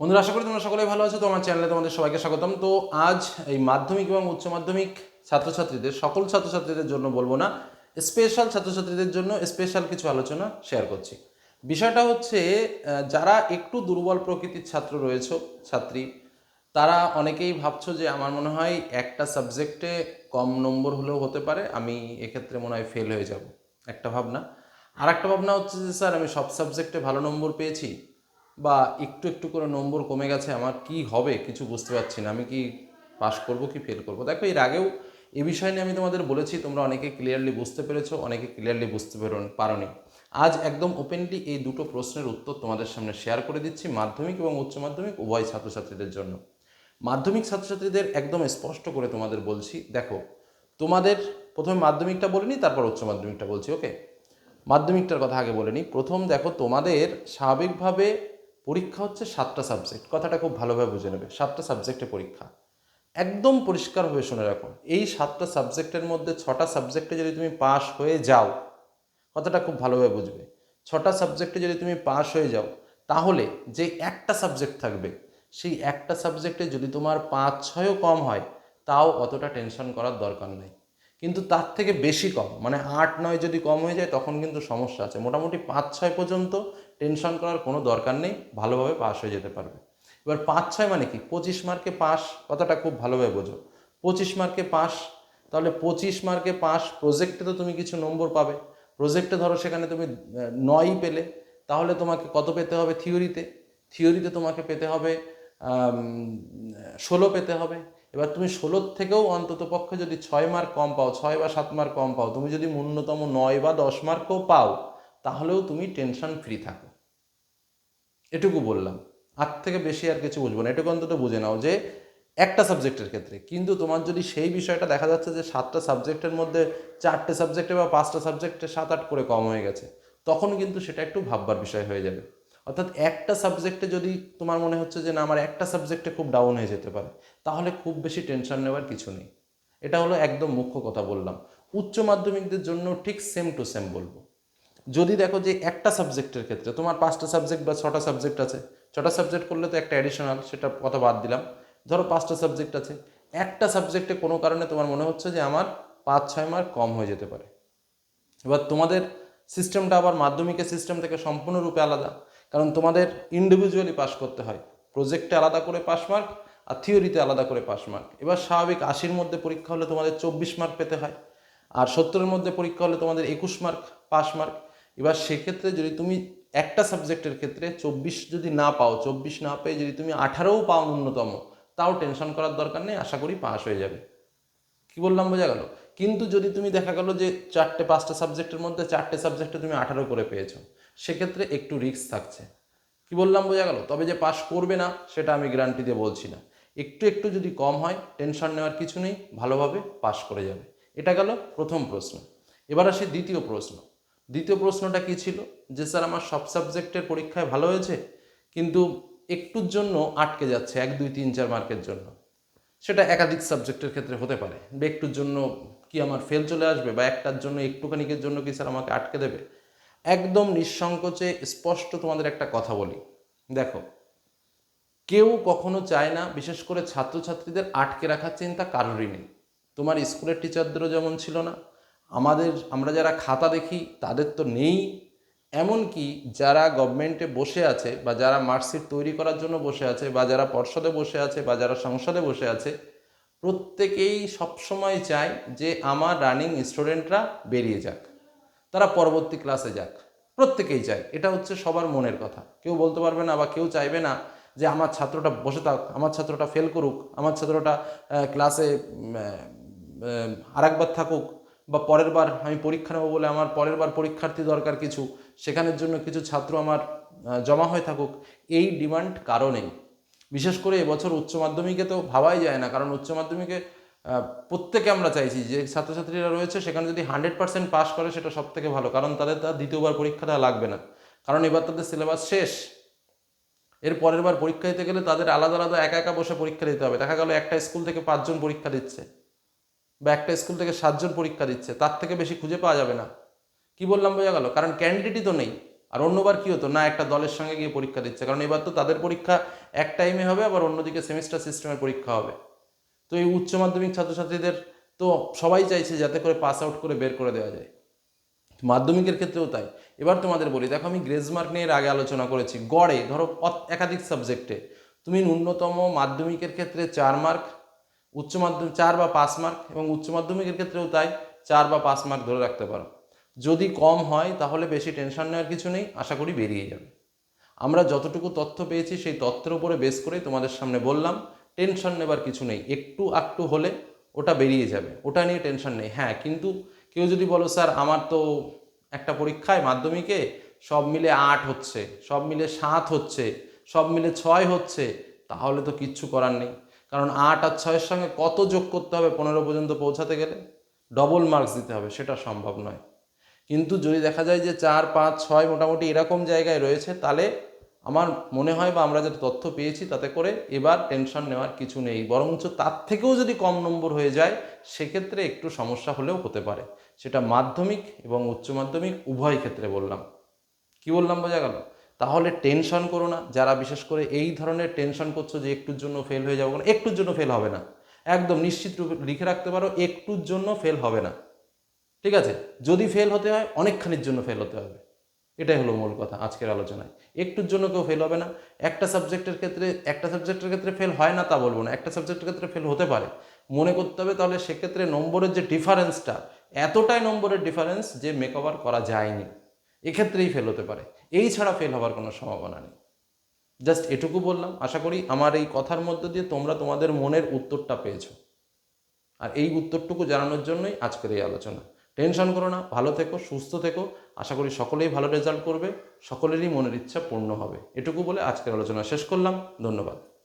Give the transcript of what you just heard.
বন্ধুরা, আশা করি তোমরা সকলেই ভালো আছো। তো আমার চ্যানেলে তোমাদের সবাইকে স্বাগতম। তো আজ এই মাধ্যমিক এবং উচ্চ মাধ্যমিক ছাত্রছাত্রীদের, সকল ছাত্রছাত্রীদের জন্য বলব না স্পেশাল ছাত্রছাত্রীদের জন্য স্পেশাল কিছু আলোচনা শেয়ার করছি। বিষয়টা হচ্ছে যারা একটু দুর্বল প্রকৃতির ছাত্র রয়েছে, ছাত্রী, তারা অনেকেই ভাবছ যে আমার মনে হয় একটা সাবজেক্টে কম নম্বর হলেও হতে পারে, আমি এক্ষেত্রে মনে হয় ফেল হয়ে যাব। একটা ভাবনা। আর একটা ভাবনা হচ্ছে যে, স্যার, আমি সব সাবজেক্টে ভালো নম্বর পেয়েছি বা একটু একটু করে নম্বর কমে গেছে, আমার কি হবে কিছু বুঝতে পারছি না। আমি কি পাশ করব কি ফেল করব? দেখো, এর আগেও এ বিষয় নিয়ে আমি তোমাদের বলেছি, তোমরা অনেকে ক্লিয়ারলি বুঝতে পেরেছ, অনেকে ক্লিয়ারলি বুঝতে পেরো, পারোনি। আজ একদম ওপেনলি এই দুটো প্রশ্নের উত্তর তোমাদের সামনে শেয়ার করে দিচ্ছি, মাধ্যমিক এবং উচ্চ মাধ্যমিক, উভয় ছাত্রছাত্রীদের জন্য। মাধ্যমিক ছাত্রছাত্রীদের একদম স্পষ্ট করে তোমাদের বলছি, দেখো, তোমাদের প্রথমে মাধ্যমিকটা বলিনি তারপর উচ্চ মাধ্যমিকটা বলছি ওকে মাধ্যমিকটার কথা আগে বলে নিই। প্রথম, দেখো, তোমাদের স্বাভাবিকভাবে পরীক্ষা হচ্ছে সাতটা সাবজেক্ট কথাটা খুব ভালোভাবে বুঝে নেবে। সাতটা সাবজেক্টে পরীক্ষা। একদম পরিষ্কারভাবে শুনে রাখো এই সাতটা সাবজেক্টের মধ্যে ছটা সাবজেক্টে যদি তুমি পাশ হয়ে যাও, কথাটা খুব ভালোভাবে বুঝবে। ছটা সাবজেক্টে যদি তুমি পাশ হয়ে যাও, তাহলে যে একটা সাবজেক্ট থাকবে, সেই একটা সাবজেক্টে যদি তোমার পাঁচ, ছয়ও কম হয়, তাও অতটা টেনশন করার দরকার নেই। কিন্তু তার থেকে বেশি কম। মানে আট, নয় যদি কম হয়ে যায়, তখন কিন্তু সমস্যা আছে। মোটামুটি পাঁচ, ছয় পর্যন্ত টেনশন করার কোনো দরকার নেই, ভালোভাবে পাস হয়ে যেতে পারবে। এবার পাঁচ, ছয় মানে কি? পঁচিশ মার্কে পাস কথাটা খুব ভালোভাবে বোঝো। পঁচিশ মার্কে পাস তাহলে পঁচিশ মার্কে পাস প্রজেক্টে তো তুমি কিছু নম্বর পাবে। প্রজেক্টে ধরো সেখানে তুমি নয়ই পেলে, তাহলে তোমাকে কত পেতে হবে থিওরিতে থিওরিতে তোমাকে পেতে হবে ষোলো পেতে হবে। এবার তুমি ষোলোর থেকেও অন্তত পক্ষে যদি ছয় মার্ক কম পাও, ছয় বা সাত মার্ক কম পাও, তুমি যদি ন্যূনতম নয় বা দশ মার্কও পাও, তাহলেও তুমি টেনশন ফ্রি থাকো। এটুকু বললাম। আর থেকে বেশি আর কিছু বুঝব না। এটুকু অন্তত বুঝে নাও যে একটা সাবজেক্টের ক্ষেত্রে কিন্তু তোমার যদি সেই বিষয়টা দেখা যাচ্ছে যে সাতটা সাবজেক্টের মধ্যে চারটে সাবজেক্টে বা পাঁচটা সাবজেক্টে সাত আট করে কম হয়ে গেছে, তখন কিন্তু সেটা একটু ভাববার বিষয় হয়ে যাবে। অর্থাৎ একটা সাবজেক্টে যদি তোমার মনে হচ্ছে যে না, আমার একটা সাবজেক্টে খুব ডাউন হয়ে যেতে পারে, তাহলে খুব বেশি টেনশন নেওয়ার কিছু নেই। এটা হলো একদম মুখ্য কথা বললাম। উচ্চ মাধ্যমিকদের জন্য ঠিক সেম টু সেম বলব। যদি দেখো যে একটা সাবজেক্টের ক্ষেত্রে, তোমার পাঁচটা সাবজেক্ট বা ছটা সাবজেক্ট আছে, ছটা সাবজেক্ট করলে তো একটা অ্যাডিশনাল সেটা কথা বাদ দিলাম। ধরো পাঁচটা সাবজেক্ট আছে, একটা সাবজেক্টে কোনো কারণে তোমার মনে হচ্ছে যে আমার পাঁচ, ছয় মার্ক কম হয়ে যেতে পারে। এবার তোমাদের সিস্টেমটা আবার মাধ্যমিকের সিস্টেম থেকে সম্পূর্ণরূপে আলাদা। কারণ তোমাদের ইন্ডিভিজুয়ালি পাস করতে হয়। প্রজেক্টে আলাদা করে পাস মার্ক আর থিওরিতে আলাদা করে পাস মার্ক এবার স্বাভাবিক আশির মধ্যে পরীক্ষা হলে তোমাদের চব্বিশ মার্ক পেতে হয় আর সত্তরের মধ্যে পরীক্ষা হলে তোমাদের একুশ মার্ক পাস মার্ক এবার সেক্ষেত্রে যদি তুমি একটা সাবজেক্টের ক্ষেত্রে চব্বিশ যদি না পাও, চব্বিশ না পেয়ে যদি তুমি আঠারোও পাও ন্যূনতম, তাও টেনশন করার দরকার নেই, আশা করি পাস হয়ে যাবে। কি বললাম বোঝা গেল? কিন্তু যদি তুমি দেখা গেলো যে চারটে, পাঁচটা সাবজেক্টের মধ্যে চারটে সাবজেক্টে তুমি আঠারো করে পেয়েছ সেক্ষেত্রে একটু রিস্ক থাকছে। কি বললাম বোঝা গেল? তবে যে পাস করবে না, সেটা আমি গ্যারান্টি দিয়ে বলছি না। একটু একটু যদি কম হয় টেনশন নেওয়ার কিছু নেই, ভালোভাবে পাস করে যাবে। এটা গেল প্রথম প্রশ্ন। এবার আসি দ্বিতীয় প্রশ্ন। দ্বিতীয় প্রশ্নটা কি ছিল? যে স্যার, আমার সব সাবজেক্টের পরীক্ষায় ভালো হয়েছে, কিন্তু একটুর জন্য আটকে যাচ্ছে, এক, দুই, তিন, চার মার্কের জন্য। সেটা একাধিক সাবজেক্টের ক্ষেত্রে হতে পারে। একটুর জন্য কি আমার ফেল চলে আসবে, বা একটার জন্য, একটুখানিকের জন্য কি স্যার আমাকে আটকে দেবে? একদম নিঃসংকোচে স্পষ্ট তোমাদের একটা কথা বলি। দেখো, কেউ কখনো চায় না, বিশেষ করে ছাত্রছাত্রীদের আটকে রাখার চিন্তা কারোরই নেই। তোমার স্কুলের টিচারদেরও যেমন ছিল না, আমাদের, আমরা যারা খাতা দেখি, তাদের তো নেই। এমনকি যারা গভর্নমেন্টে বসে আছে, বা যারা মার্কশিট তৈরি করার জন্য বসে আছে, বা যারা পর্ষদে বসে আছে, বা যারা সংসদে বসে আছে, প্রত্যেকেই সবসময় চায় যে আমার রানিং স্টুডেন্টরা বেরিয়ে যাক। তারা পরবর্তী ক্লাসে যাক। প্রত্যেকেই চায়। এটা হচ্ছে সবার মনের কথা। কেউ বলতে পারবে না বা কেউ চাইবে না যে আমার ছাত্রটা বসে থাক, আমার ছাত্রটা ফেল করুক, আমার ছাত্রটা ক্লাসে আরেকবার থাকুক বা পরের বার আমি পরীক্ষা নেব বলে আমার পরের বার পরীক্ষার্থী দরকার কিছু, সেখানের জন্য কিছু ছাত্র আমার জমা হয়ে থাকুক, এই ডিমান্ড কারণেই বিশেষ করে এবছর উচ্চ মাধ্যমিকে তো ভাবাই যায় না, কারণ উচ্চ মাধ্যমিকে প্রত্যেকে আমরা চাইছি যে ছাত্রছাত্রীরা রয়েছে, সেখানে যদি হান্ড্রেড পার্সেন্ট পাস করে সেটা সব থেকে ভালো, কারণ তাদের তার দ্বিতীয়বার পরীক্ষা দেওয়া লাগবে না। কারণ এবার তাদের সিলেবাস শেষ। এর পরের বার পরীক্ষা দিতে গেলে তাদের আলাদা আলাদা একা একা বসে পরীক্ষা দিতে হবে। দেখা গেল একটা স্কুল থেকে পাঁচজন পরীক্ষা দিচ্ছে, বা একটা স্কুল থেকে সাতজন পরীক্ষা দিচ্ছে, তার থেকে বেশি খুঁজে পাওয়া যাবে না। কি বললাম বোঝা গেল? কারণ ক্যান্ডিডেটই তো নেই। আর অন্যবার কী হতো? না, একটা দলের সঙ্গে গিয়ে পরীক্ষা দিচ্ছে। কারণ এবার তো তাদের পরীক্ষা এক টাইমে হবে, আবার অন্যদিকে সেমিস্টার সিস্টেমের পরীক্ষা হবে। তো এই উচ্চ মাধ্যমিক ছাত্রছাত্রীদের তো সবাই চাইছে যাতে করে পাস আউট করে বের করে দেওয়া যায়। মাধ্যমিকের ক্ষেত্রেও তাই। এবার তোমাদের বলি, দেখো আমি গ্রেজ মার্ক নিয়ে এর আগে আলোচনা করেছি। গড়ে, ধরো একাধিক সাবজেক্টে তুমি ন্যূনতম মাধ্যমিকের ক্ষেত্রে চার মার্ক, উচ্চ মাধ্যমিক চার বা পাঁচ মার্ক এবং উচ্চ মাধ্যমিকের ক্ষেত্রেও তাই চার বা পাঁচ মার্ক ধরে রাখতে পারো। যদি কম হয় তাহলে বেশি টেনশন নেওয়ার কিছু নেই, আশা করি বেরিয়ে যাবে। আমরা যতটুকু তথ্য পেয়েছি সেই তথ্যের উপরে বেস করেই তোমাদের সামনে বললাম। টেনশন নেবার কিছু নেই। একটু আকটু হলে ওটা বেরিয়ে যাবে। ওটা নিয়ে টেনশন নেই। হ্যাঁ কিন্তু কেউ যদি বলো, স্যার, আমার তো একটা পরীক্ষায় মাধ্যমিকে সব মিলে আট হচ্ছে, সব মিলে সাত হচ্ছে, সব মিলে ছয় হচ্ছে, তাহলে তো কিচ্ছু করার নেই। কারণ আট আর ছয়ের সঙ্গে কত যোগ করতে হবে পনেরো পর্যন্ত পৌঁছাতে গেলে? ডবল মার্কস দিতে হবে, সেটা সম্ভব নয়। কিন্তু যদি দেখা যায় যে চার, পাঁচ, ছয় মোটামুটি এরকম জায়গায় রয়েছে, তাহলে আমার মনে হয় বা আমরা যেটা তথ্য পেয়েছি তাতে করে এবার টেনশন নেওয়ার কিছু নেই। বরঞ্চ তার থেকেও যদি কম নম্বর হয়ে যায়, সেক্ষেত্রে একটু সমস্যা হলেও হতে পারে। সেটা মাধ্যমিক এবং উচ্চ মাধ্যমিক উভয় ক্ষেত্রে বললাম। কি বললাম বোঝা গেল? তাহলে টেনশন করো না। যারা বিশেষ করে এই ধরনের টেনশন করছ যে একটুর জন্য ফেল হয়ে যাব না একটুর জন্য ফেল হবে না। একদম নিশ্চিত রূপে লিখে রাখতে পারো, একটুর জন্য ফেল হবে না। ঠিক আছে? যদি ফেল হতে হয়, অনেকখানির জন্য ফেল হতে হবে। এটাই হলো মূল কথা আজকের আলোচনায়। একটুর জন্য কেউ ফেল হবে না। একটা সাবজেক্টের ক্ষেত্রে, একটা সাবজেক্টের ক্ষেত্রে ফেল হয় না তা বলব না, একটা সাবজেক্টের ক্ষেত্রে ফেল হতে পারে। মনে করতে হবে তাহলে সেক্ষেত্রে নম্বরের যে ডিফারেন্সটা এতটাই নম্বরের ডিফারেন্স যে মেকওভার করা যায়নি। এক্ষেত্রেই ফেল হতে পারে। এই ছাড়া ফেল হওয়ার কোনো সম্ভাবনা নেই। জাস্ট এটুকু বললাম। আশা করি আমার এই কথার মধ্যে দিয়ে তোমরা তোমাদের মনের উত্তরটা পেয়েছ। আর এই উত্তরটুকু জানানোর জন্যই আজকের এই আলোচনা। টেনশন করো না, ভালো থেকো, সুস্থ থেকো। আশা করি সকলেই ভালো রেজাল্ট করবে, সকলেরই মনের ইচ্ছা পূর্ণ হবে। এটুকু বলে আজকের আলোচনা শেষ করলাম। ধন্যবাদ।